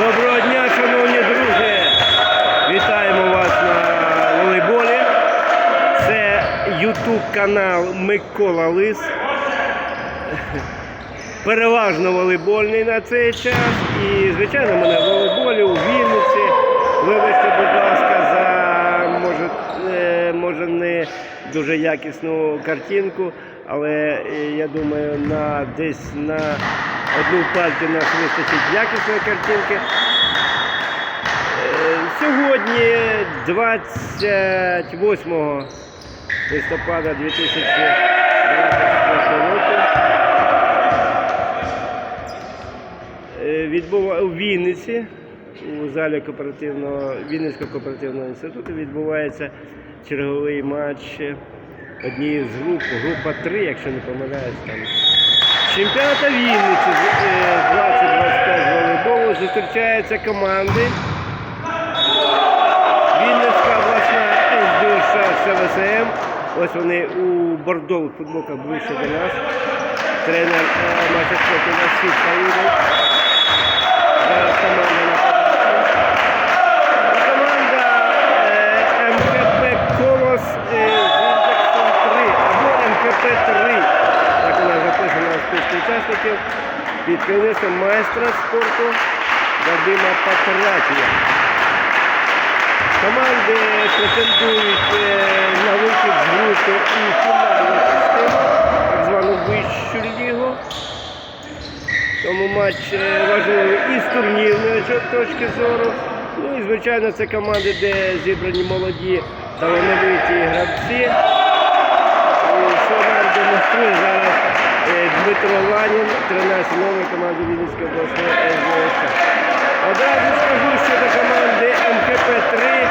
Доброго дня, шановні друзі! Вітаємо вас на волейболі. Це YouTube канал Микола Лис. Переважно волейбольний на цей час. І, звичайно, мене в волейболі у Вінниці. Вибачте, будь ласка, за може, е, може не дуже якісну картинку, але е, я думаю, на десь на одну партію нас вистачить якісної картинки. Е, Сьогодні 28 листопада 2024 року. Е, у Вінниці, у залі кооперативного Вінницького кооперативного інституту відбувається черговий матч однієї з груп, група 3, якщо не помиляюсь там. Чемпіоната Вінниці е, 2025 з волейболу зустрічаються команди. Вінницька обласна СДШ СВСМ. Ось вони у бордових футболках ближче до нас. Тренер спорту Василь Хаїдов. Зараз команда нападається. Команда е, МКП Колос е, з індексом 3 або МКП 3. Так вона записана у списку учасників. Під майстра спорту Вадима Патратія. Команди претендують е, на вихід з групи і фінальну частину, так звану вищу лігу. Тому матч е, важливий і з турнірної точки зору. Ну і звичайно це команди, де зібрані молоді талановиті гравці. Що нам демонструє зараз Ланін, 13 нової команди Вінницької обласної СДС. Одразу скажу, що до команди МКП-3 е,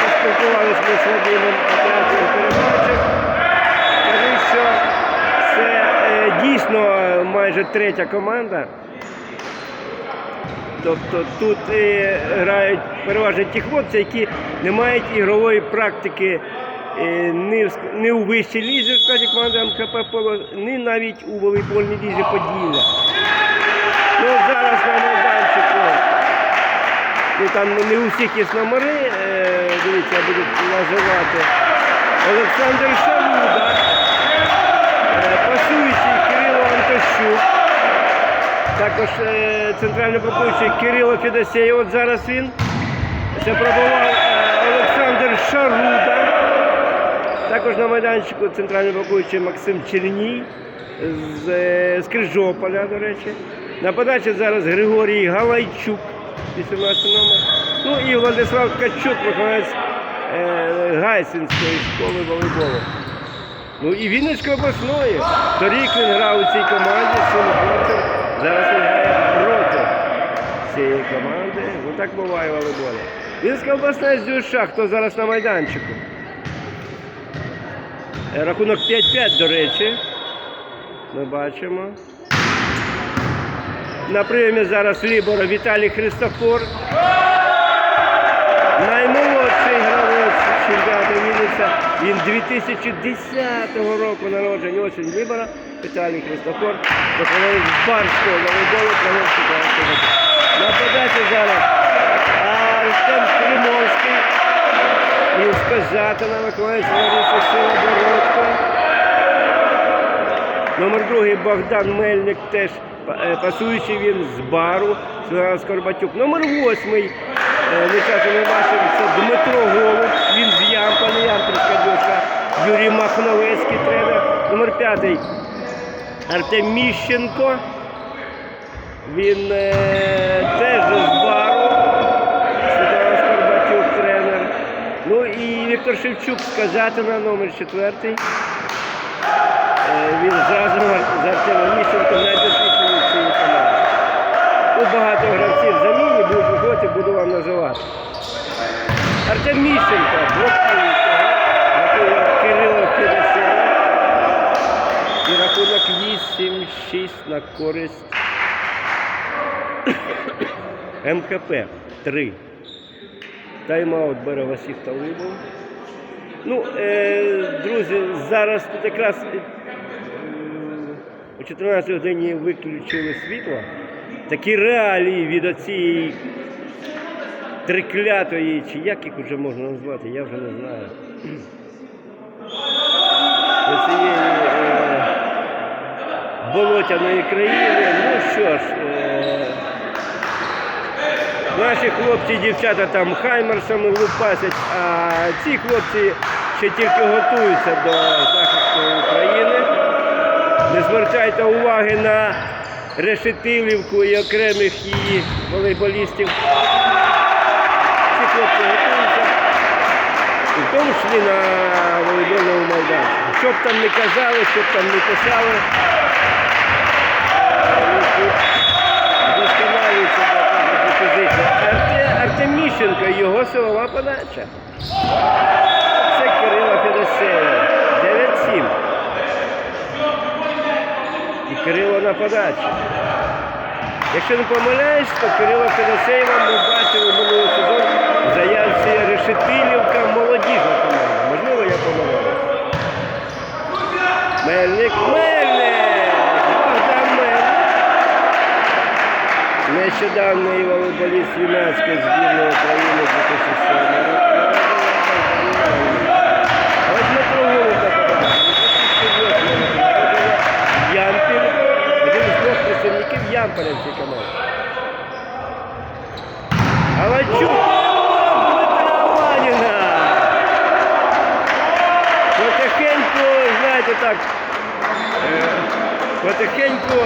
поспілкувалися ми з Вадимом Патріатом Перебачем. Скажу, що це е, дійсно майже третя команда. Тобто тут е, грають переважно ті хлопці, які не мають ігрової практики ні, ні у вищій лізі в складі команди МКП Поло, ні навіть у волейбольній лізі Поділля. Ну, зараз на майданчику. Ну, там не у всіх є номери, е, дивіться, я буду називати. Олександр Шалуда, е, пасуючий Кирило Антощук, також е, центральний блокуючий Кирило Федосєєв, от зараз він. Це пробував е, Олександр Шаруда. Також на майданчику центральний блокуючий Максим Черній з, е, з Крижополя, до речі. На подачі зараз Григорій Галайчук, 18 номер. Ну і Владислав Ткачук, вихованець е, Гайсинської школи волейболу. Ну і Вінницької обласної. Торік він грав у цій команді з хлопцем. Зараз він грає проти цієї команди. Ну так буває волейболі. Вінницька обласна СДЮШ, хто зараз на майданчику. Е, Рахунок 5-5, до речі. Ми бачимо. На прийомі зараз Лібора Віталій Христофор. Наймолодший гравець чемпіонату Вінниця. Він 2010 року народження. Ось він Лібора Віталій Христофор. Виконавець барського волейболу. На подачі зараз Артем Кримовський. Він з Козятина, виконавець Лариса Силобородко. Номер другий Богдан Мельник теж е, пасуючий він з бару, Скорбатюк. Номер восьмий, е, ми не бачимо, це Дмитро Голуб, він з Ямпани, Ямпільська дошка, Юрій Махновецький тренер. Номер п'ятий Артем Міщенко. Він е, теж з бару. Святослав Скорбатюк тренер. Ну і Віктор Шевчук з Казатина, номер четвертий. Е, Він зразу з Артемом Міщенко найдосвідчений в цій команді. Тут багато гравців в заміні будуть виходити, буду вам називати. Артем Міщенко, блокує готує Кирило Федосєв. І рахунок 8-6 на користь МКП 3. Тайм-аут бере Василь Талибов. Ну, е, друзі, зараз тут якраз е, о 14 годині виключили світло. такі реалії від оцієї триклятої, чи як їх вже можна назвати, я вже не знаю. Оцієї е, болотяної країни. Ну що ж, е, наші хлопці і дівчата там хаймерсами лупасять, а ці хлопці ще тільки готуються до захисту України. Не звертайте уваги на решетилівку і окремих її волейболістів. Ці хлопці готуються. В тому числі на волейбольному майданчику. Що б там не казали, що б там не писали, вони тут вдосконалюються до кожної позиції. Арте- Артем Міщенко і його силова подача. Це Кирило Федосеєв. 9-7. І Кирило на подачі. Якщо не помиляюсь, то Кирило Федосеєва ми бачили минулий сезон в заявці Решетилівка молодіжна команда. Можливо, я помиляюсь. Мельник, Мельник! Нещодавний волейболіст юнацької збірної України 2007 року. Ось Дмитро Голуб на 2008 року. Ямпіль, один з двох представників Ямполя в цій команді. Галачук, Дмитра Ваніна. Потихеньку, знаєте так, е, потихеньку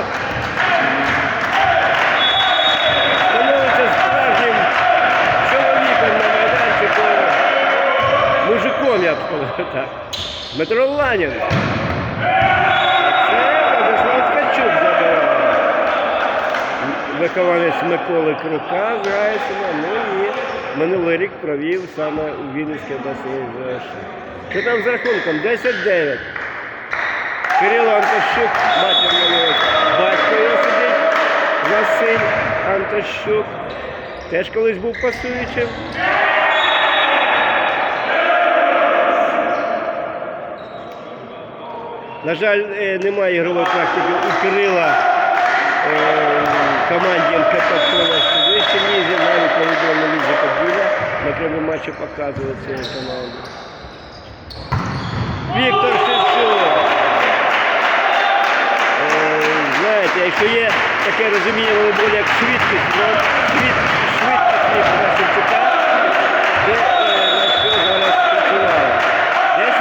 мужиком, я б так. Дмитро Ланін. Це Владислав Ткачук забирає. Вихованець Миколи Крука з Гайсена. Ну і минулий рік провів саме у Вінницькій обласній ЗШ. Що там з рахунком? 10-9. Кирило Антощук, матір малює. Батько його сидить. Василь Антощук. Теж колись був пасуючим. На жаль, е, немає ігрової практики у Кирила е, команді МКП Кола вище лізі, навіть на відомому лізі Поділля. На криві матчі показує цю команду. Віктор Шевчук. Е, Знаєте, якщо є таке розуміння волейболу, як швидкість, ну, Віктора Шевчука, де е, на що зараз працювали. 10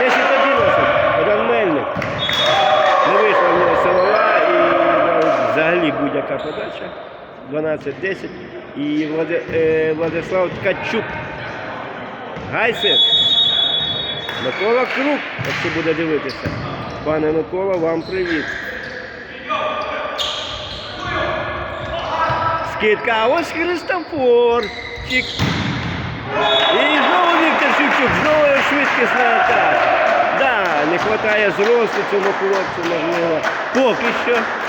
е, 10-11, Богдан Мельник. Не вийшла в нього силова і навіть будь-яка подача. 12-10. І Влади, е, Владислав Ткачук. Гайсер. Микола Крук, якщо буде дивитися. Пане Микола, вам привіт. Скидка, ось Христофор. Чик. І знову Віктор Шевчук, знову швидкісна атака. Да, не вистачає зросту цьому хлопцю, можливо, поки що.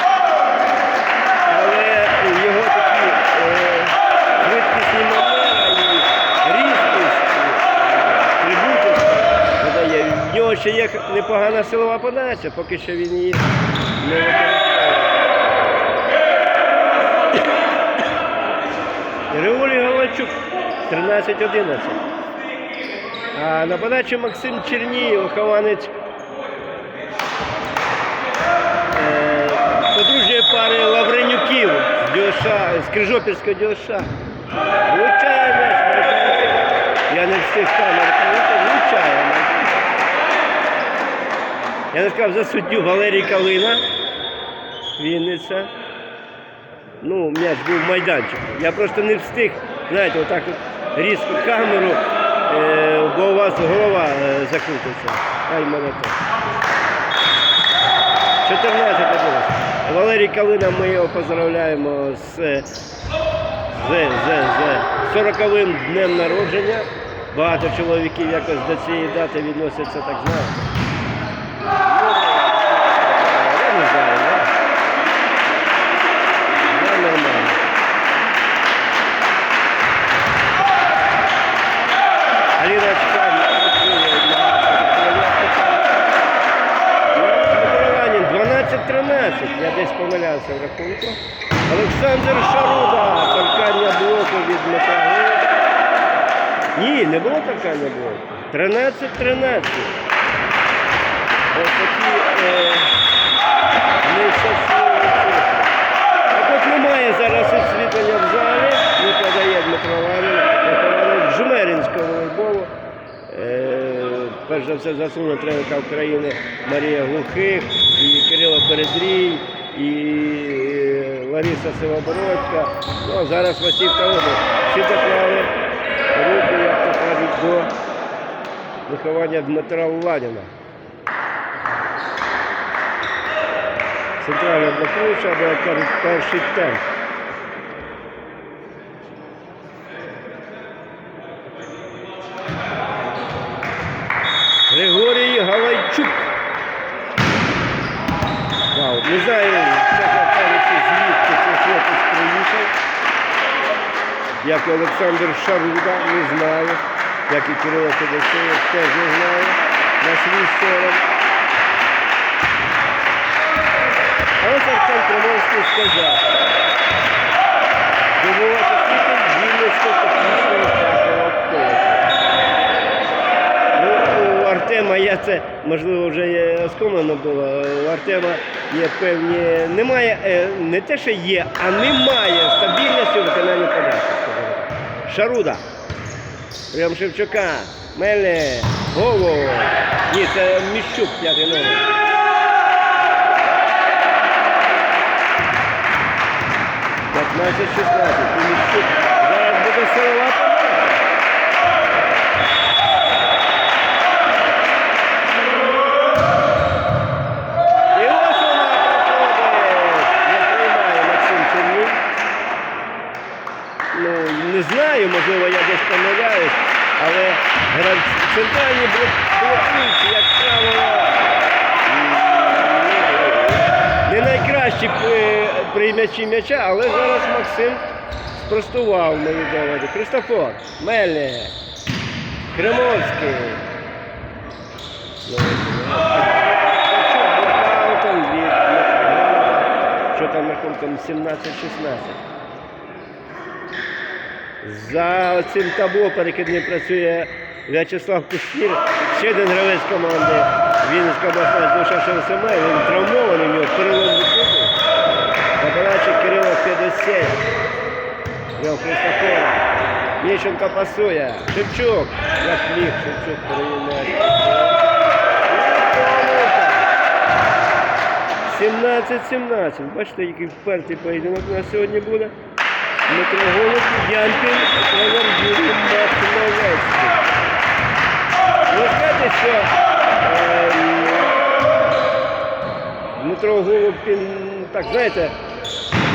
Манера і різкість, і стрибучість. В нього ще є непогана силова подача, поки що він її не використовує. Григорій Галачук 13-11. А на подачі Максим Чернієв, вихованець е, подружжя пари Лавренюків з ДЮШ, з Крижопільського ДЮШ. Я не встиг камеру повітря, влучає. Я не сказав за суддю Валерій Калина. Вінниця. Ну, м'яч був майданчик. Я просто не встиг, знаєте, отак от різко камеру, е, бо у вас голова е, закрутиться. Ай, мене то. 14 11. Валерій Калина, ми його поздравляємо з, з, з, з 40-м днем народження. Багато чоловіків якось до цієї дати відносяться, так знаєте. Ну, я не знаю, я. Я нормально. Аліна Чкан працює для Микола Ланін 12-13. Я десь помилявся. відкрився в рахунку. Олександр Шаруда, торкання блоку від Дмитра Голуба. Ні, не було 13-13. Ось такі е, нещасливі цифри. Так от немає зараз освітлення в залі, не подає Дмитро вихованець Жмеринського волейболу. Е, перш за все заслужена тренерка України Марія Глухих, і Кирило Передрій, і е, Лариса Сивобородька. Ну, зараз Василька Область. Всі доклали руки, до виховання Дмитра Ладіна. Центральна блокуюча, або кажуть, перший темп. Григорій Галайчук. Вау, не знаю, чесно кажучи, звідки цей хлопець приїхав. Як і Олександр Шаруда, не знаю. Як і Кирило Федосеєв, теж не знаю. На свій сором. Ось Артем Кремовський сказав. Добувати світом Вінницького технічного фахового коледжу. Ну, у Артема я це, можливо, вже є оскомлено було. У Артема є певні. Немає, е, не те, що є, а немає стабільності у виконанні подачі. Шаруда. Прям Шевчука. Меле. Голо. Ні, це Міщук, п'ятий номер. П'ятнадцять 16 Міщук. Зараз буде силова знаю, можливо, я десь помиляюсь, але центральні блокуючі, як правило, не найкращі е, приймачі м'яча, але зараз Максим спростував мої доводи. Христофор, Мельник, Кремовський. Ну. Що там рахунком 17-16. За цим табло перекидним працює В'ячеслав Кушнір. Ще один гравець команди Вінницька обласна душа ШСМ. Він травмований, у нього перелом висоти. Нападачик Кирило Федосей. Його Христофора. Міщенко пасує. Шевчук. Як міг Шевчук перевів 17-17. Бачите, який впертий поєдинок нас сьогодні буде. Дмитро Голуб, Янкін, тренер Юрій Махновецький. Ви знаєте, що ем, Дмитро Голуб, так знаєте,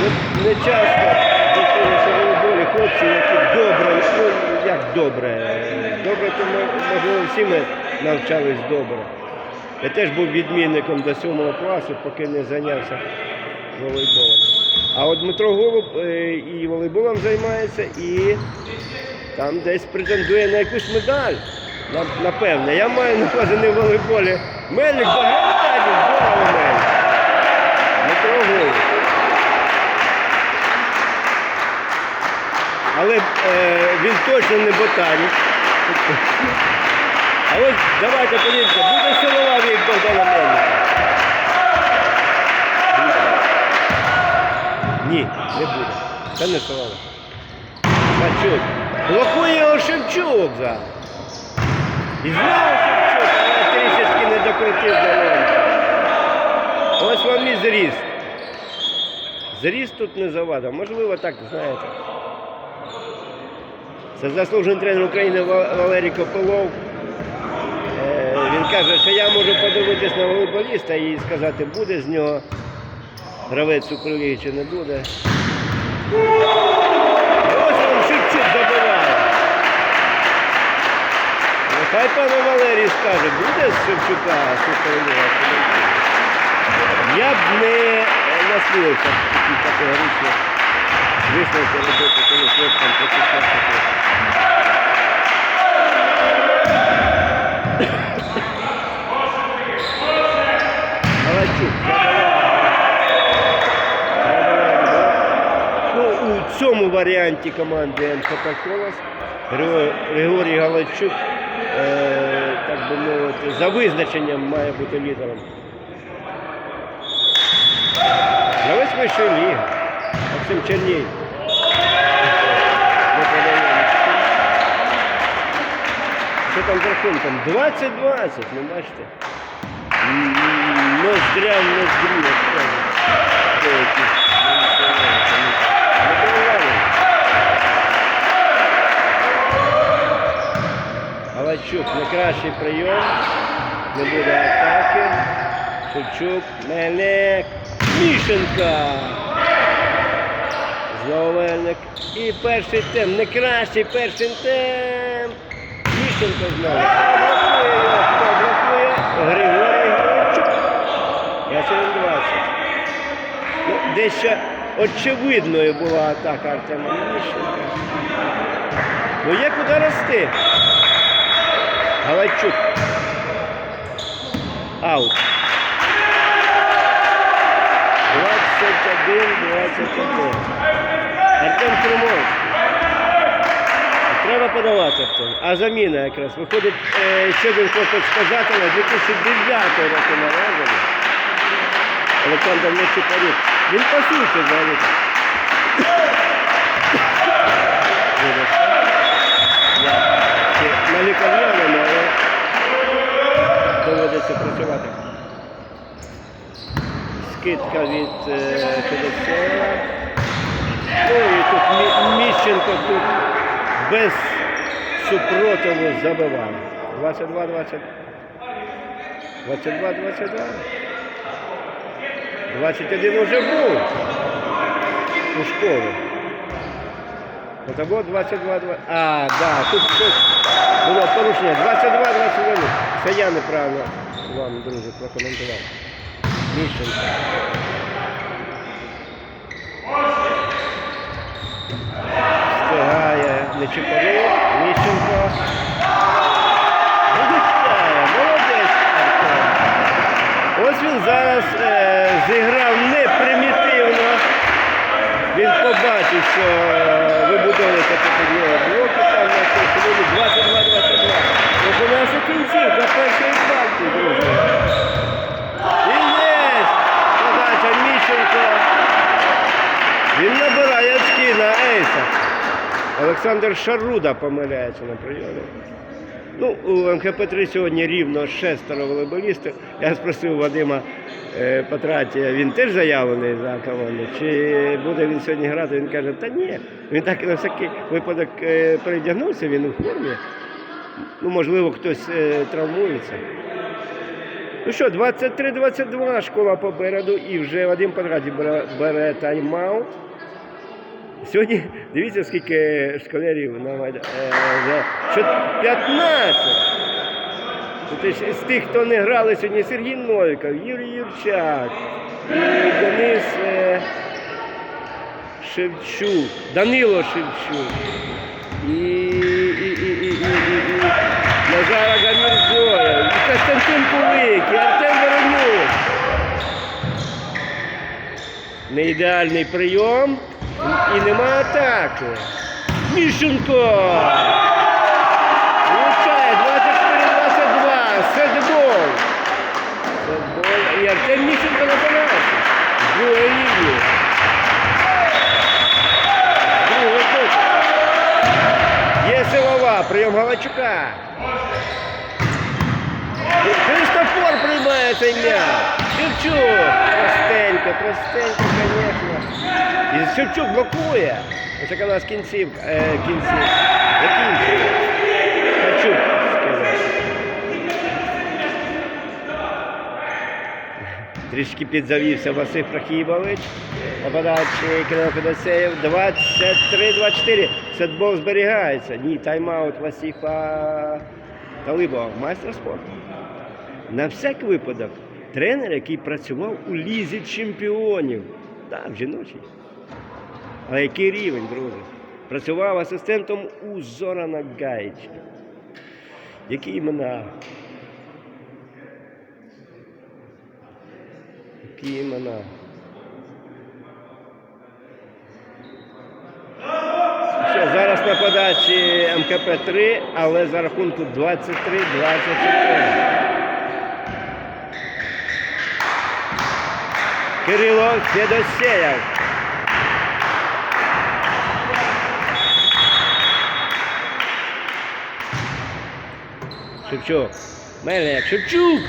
не, не часто зустрінуться в волейболі хлопці, які добре, ну як добре. Добре, то можливо всі ми навчались добре. Я теж був відмінником до сьомого класу, поки не зайнявся волейболом. А от Дмитро Голуб е, і волейболом займається, і там десь претендує на якусь медаль. Напевне. Я маю на увазі не в волейболі. Мельник багато здорово Мельник. Дмитро Голуб. Але е, він точно не ботанік. А ось давайте подивимося, буде силова від Богдана Мельника. Ні, не буде. Це не силова. Шевчук. Блокує Шевчук зараз. І знову Шевчук, але трішечки не докрутив Долончик. Ось вам і зріст. Зріст тут не завада. Можливо, так, знаєте. Це заслужений тренер України Валерій Копилов. Е, Він каже, що я можу подивитись на волейболіста і сказати, буде з нього гравець у крові чи не буде. Ось вам Шевчук забиває. Нехай пане Валерій скаже, буде з Шевчука буде. Я б не насмілився такі категоричні висновки робити, коли хлопцям по 16 років. Галачук, забиває. Цьому варіанті команди МКП Колос Григорій- Галачук, е, так би мовити, за визначенням має бути лідером. Гравець вищої ліги. Максим Черній. Що там з рахунком? 20-20, ну бачите. Ноздря ноздрі. Найкращий прийом. Не буде атаки. Шевчук, Мельник, Мішенка. Знову Мельник. І перший темп. Кращий перший темп. Міщенко знову. Блокує його. Хто блокує? Григорій Галачук. 21-20. Ну, дещо очевидною була атака Артема Міщенка. Ну є куди рости. Галачук. Аут. 21-21. Артем Кримовський. Треба подавати Артем. А заміна якраз. Виходить е, ще один хлопець з Казатова 2009 року народження. Олександр Нечипарюк. Він пасується взагалі. Вибачте. Доводиться працювати. Скидка від е, Ну і тут Мі- Міщенко тут без супротиву забивав. 22 20 22 22 21 уже був у школі. Отого 22 2 А, да, тут щось було порушення 22-21. Це я неправильно вам, друзі, прокоментував. Міщенко. Стигає Нечипорів, Міщенко. Влучає, молодець. Ось він зараз е, зіграв непримітивно. Він побачив, що е, вибудовується такі блоки, там на цьому Олександр Шаруда помиляється на прийомі. Ну, у МХП-3 сьогодні рівно шестеро волейболістів. Я спросив Вадима е, Патратія, він теж заявлений за команду, чи буде він сьогодні грати? Він каже, та ні. Він так на всякий випадок е, передягнувся, він у формі. Ну, можливо, хтось е, травмується. Ну що, 23-22 школа попереду, і вже Вадим Патратій бере, бере тайм-аут. Сьогодні дивіться, скільки школярів на майдані. Е, вже що 15. Тут ж з тих, хто не грали сьогодні, Сергій Новіков, Юрій Юрчак, Денис е, Шевчук, Данило Шевчук. І, Назара Гамірзоя, і Костянтин Кулик, і Артем Воронюк. Не ідеальний прийом. І нема атаки. Міщенко! Влучає 24-22. Сетбол. Сетбол. І Артем Міщенко на пенальті. Друга лінія. Друга точка. Є силова. Прийом Галачука. Христофор приймає цей м'яч. Шевчук. Простенько, простенько, звісно. І Шевчук блокує. Ось яка у нас кінцівка. Е, кінцівка. Закінчує. Шевчук. Трішки підзавівся Василь Прохібович. Попадачі Кирило Федосеєв. 23-24. Сетбол зберігається. Ні, тайм-аут Васіфа Талибова, майстер спорту. На всяк випадок, тренер, який працював у лізі чемпіонів. Так, жіночий. Але який рівень, друзі? Працював асистентом у Зорана Гайча. Які імена? Які імена? Зараз на подачі МКП-3, але за рахунку 23-24. Кирило Федосеєв. Шевчук. Мельник. Шевчук.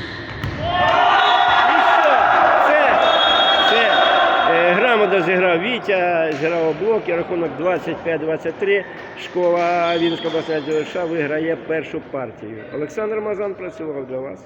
Е, Грамотно зіграв Вітя, зіграв у блоки, рахунок 25-23. Школа Вінська обласна ДЮШ виграє першу партію. Олександр Мазан працював для вас.